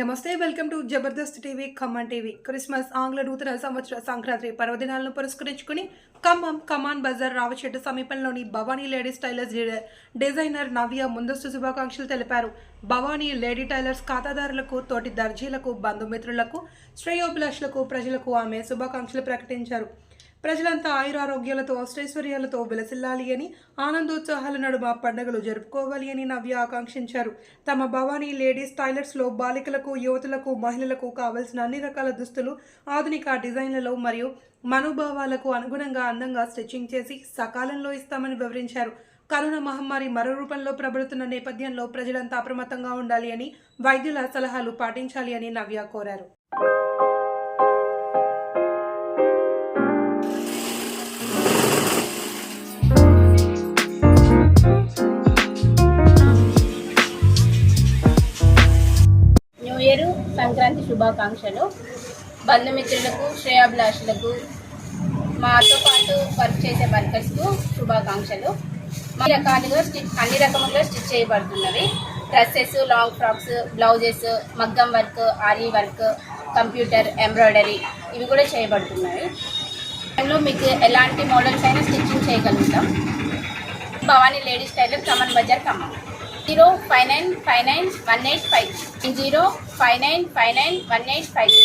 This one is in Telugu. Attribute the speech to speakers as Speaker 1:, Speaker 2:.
Speaker 1: నమస్తే welcome to Jabardasth TV Khammam TV. Christmas ఆంగ్ల నూతన సంవత్సర సంక్రాంతి పర్వదినాలను పురస్కరించుకుని ఖమ్మం కమాన్ బజార్ రావచెట్టు సమీపంలోని Bhavani ladies tailors designer Navya ముందస్తు శుభాకాంక్షలు తెలిపారు. భవానీ లేడీ టైలర్స్ ఖాతాదారులకు తోటి దర్జీలకు బంధుమిత్రులకు శ్రేయోభిలాషులకు ప్రజలకు ఆమె శుభాకాంక్షలు ప్రకటించారు. ప్రజలంతా ఆయురారోగ్యాలతో అష్టైశ్వర్యాలతో విలసిల్లాలి అని ఆనందోత్సాహాల నడుమ పండుగలు జరుపుకోవాలి అని నవ్య ఆకాంక్షించారు. తమ భవానీ లేడీస్ టైలర్స్లో బాలికలకు యువతులకు మహిళలకు కావలసిన అన్ని రకాల దుస్తులు ఆధునిక డిజైన్లలో మరియు మనోభావాలకు అనుగుణంగా అందంగా స్టిచ్చింగ్ చేసి సకాలంలో ఇస్తామని వివరించారు. కరోనా మహమ్మారి మరో రూపంలో ప్రబలుతున్న నేపథ్యంలో ప్రజలంతా అప్రమత్తంగా ఉండాలి అని వైద్యుల సలహాలు పాటించాలి అని నవ్య కోరారు.
Speaker 2: శుభాకాంక్షలు. బంధుమిత్రులకు శ్రేయాభిలాషులకు మాతో పాటు వర్క్ చేసే వర్కర్స్కు శుభాకాంక్షలు. అన్ని రకాలుగా స్టిచ్ అన్ని రకములుగా స్టిచ్ చేయబడుతున్నవి. డ్రెస్సెస్ లాంగ్ ఫ్రాక్స్ బ్లౌజెస్ మగ్గం work aari work computer embroidery ఇవి కూడా చేయబడుతున్నాయి టైంలో మీకు ఎలాంటి మోడల్స్ అయినా స్టిచ్చింగ్ చేయగలుగుతాం. Bhavani ladies tailor Kaman Bazar Khammam. zero five nine five nine one eight five zero five nine five nine one eight five